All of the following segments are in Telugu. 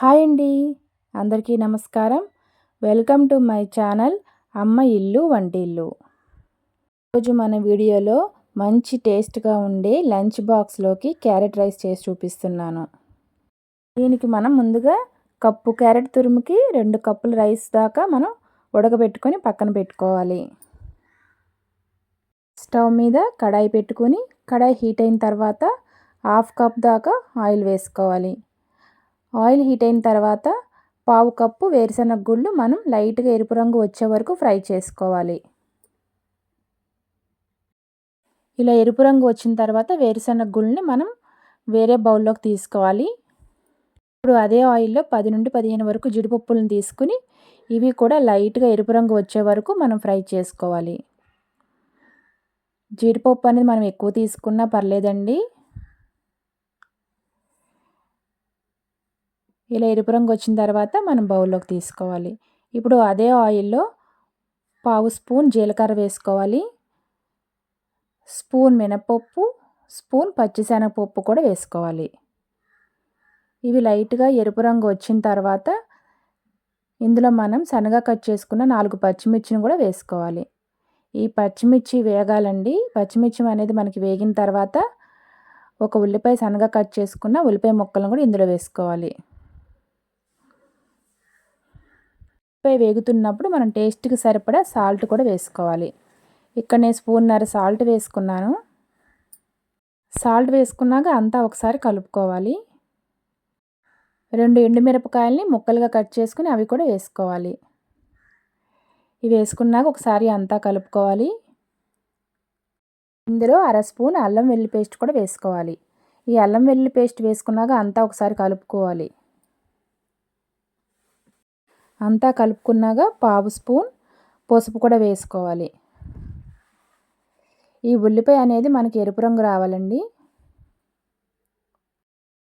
హాయ్ అండి. అందరికీ నమస్కారం. వెల్కమ్ టు మై ఛానల్ అమ్మ ఇల్లు వంటిల్లు. ఈరోజు మన వీడియోలో మంచి టేస్ట్గా ఉండే లంచ్ బాక్స్లోకి క్యారెట్ రైస్ చేసి చూపిస్తున్నాను. దీనికి మనం ముందుగా కప్పు క్యారెట్ తురుముకి రెండు కప్పుల రైస్ దాకా మనం ఉడకబెట్టుకొని పక్కన పెట్టుకోవాలి. స్టవ్ మీద కడాయి పెట్టుకొని కడాయి హీట్ అయిన తర్వాత హాఫ్ కప్ దాకా ఆయిల్ వేసుకోవాలి. ఆయిల్ హీట్ అయిన తర్వాత పావు కప్పు వేరుశనగ గుళ్ళు మనం లైట్గా ఎరుపు రంగు వచ్చే వరకు ఫ్రై చేసుకోవాలి. ఇలా ఎరుపు రంగు వచ్చిన తర్వాత వేరుశనగ గుళ్ళని మనం వేరే బౌల్లోకి తీసుకోవాలి. ఇప్పుడు అదే ఆయిల్లో పది నుండి పదిహేను వరకు జీడిపప్పులను తీసుకుని ఇవి కూడా లైట్గా ఎరుపు రంగు వచ్చే వరకు మనం ఫ్రై చేసుకోవాలి. జీడిపప్పు అనేది మనం ఎక్కువ తీసుకున్నా పర్లేదండి. ఇలా ఎరుపు రంగు వచ్చిన తర్వాత మనం బౌల్లోకి తీసుకోవాలి. ఇప్పుడు అదే ఆయిల్లో పావు స్పూన్ జీలకర్ర వేసుకోవాలి. స్పూన్ మినపప్పు స్పూన్ పచ్చిశనగపప్పు కూడా వేసుకోవాలి. ఇవి లైట్గా ఎరుపు రంగు వచ్చిన తర్వాత ఇందులో మనం సన్నగా కట్ చేసుకున్న నాలుగు పచ్చిమిర్చిని కూడా వేసుకోవాలి. ఈ పచ్చిమిర్చి వేగాలండి. పచ్చిమిర్చి అనేది మనకి వేగిన తర్వాత ఒక ఉల్లిపాయ సన్నగా కట్ చేసుకున్న ఉల్లిపాయ ముక్కలను కూడా ఇందులో వేసుకోవాలి. పై వేగుతున్నప్పుడు మనం టేస్ట్కి సరిపడా సాల్ట్ కూడా వేసుకోవాలి. ఇక్కడ నేను స్పూన్నర సాల్ట్ వేసుకున్నాను. సాల్ట్ వేసుకున్నాక అంతా ఒకసారి కలుపుకోవాలి. రెండు ఎండుమిరపకాయలని ముక్కలుగా కట్ చేసుకుని అవి కూడా వేసుకోవాలి. ఇవి వేసుకున్నాక ఒకసారి అంతా కలుపుకోవాలి. ఇందులో అర స్పూన్ అల్లం వెల్లి పేస్ట్ కూడా వేసుకోవాలి. ఈ అల్లం వెల్లుల్లి పేస్ట్ వేసుకున్నాక అంతా ఒకసారి కలుపుకోవాలి. అంతా కలుపుకున్నాక పావు స్పూన్ పసుపు కూడా వేసుకోవాలి. ఈ ఉల్లిపాయ అనేది మనకి ఎరుపు రంగు రావాలండి.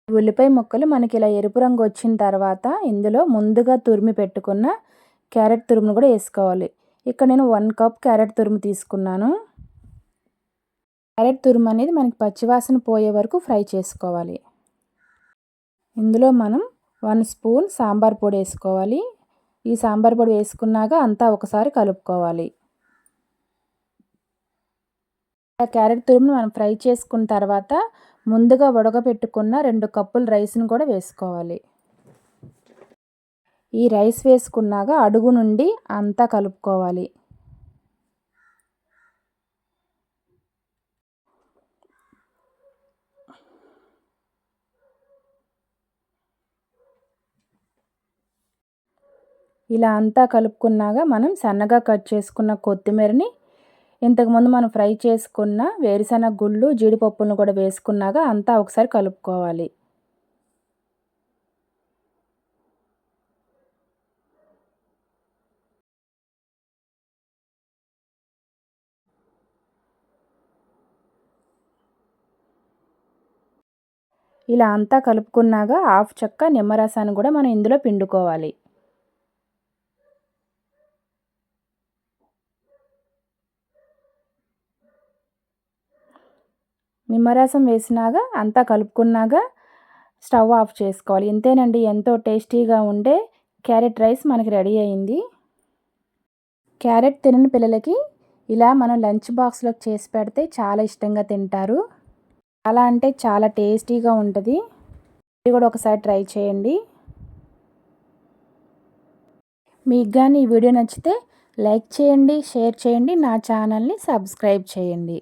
ఉల్లిపాయ ముక్కలు మనకి ఇలా ఎరుపు రంగు వచ్చిన తర్వాత ఇందులో ముందుగా తురిమి పెట్టుకున్న క్యారెట్ తురుమును కూడా వేసుకోవాలి. ఇక్కడ నేను వన్ కప్ క్యారెట్ తురుము తీసుకున్నాను. క్యారెట్ తురుము అనేది మనకి పచ్చివాసన పోయే వరకు ఫ్రై చేసుకోవాలి. ఇందులో మనం వన్ స్పూన్ సాంబార్ పొడి వేసుకోవాలి. ఈ సాంబార్ పొడి వేసుకున్నాక అంతా ఒకసారి కలుపుకోవాలి. క్యారెట్ తురుమును మనం ఫ్రై చేసుకున్న తర్వాత ముందుగా ఉడకబెట్టుకున్న రెండు కప్పుల రైస్ను కూడా వేసుకోవాలి. ఈ రైస్ వేసుకున్నాక అడుగు నుండి అంతా కలుపుకోవాలి. ఇలా అంతా కలుపుకున్నాక మనం సన్నగా కట్ చేసుకున్న కొత్తిమీరని ఇంతకుముందు మనం ఫ్రై చేసుకున్న వేరుశనగ గుళ్ళు జీడిపప్పులను కూడా వేసుకున్నాక అంతా ఒకసారి కలుపుకోవాలి. ఇలా అంతా కలుపుకున్నాక హాఫ్ చెక్క నిమ్మరసాన్ని కూడా మనం ఇందులో పిండుకోవాలి. నిమ్మరసం వేసినాక అంతా కలుపుకున్నాక స్టవ్ ఆఫ్ చేసుకోవాలి. ఇంతేనండి ఎంతో టేస్టీగా ఉండే క్యారెట్ రైస్ మనకి రెడీ అయింది. క్యారెట్ తినని పిల్లలకి ఇలా మనం లంచ్ బాక్స్లోకి చేసి పెడితే చాలా ఇష్టంగా తింటారు. చాలా అంటే చాలా టేస్టీగా ఉంటుంది. ఇది కూడా ఒకసారి ట్రై చేయండి. మీకు కానీ ఈ వీడియో నచ్చితే లైక్ చేయండి షేర్ చేయండి నా ఛానల్ని సబ్స్క్రైబ్ చేయండి.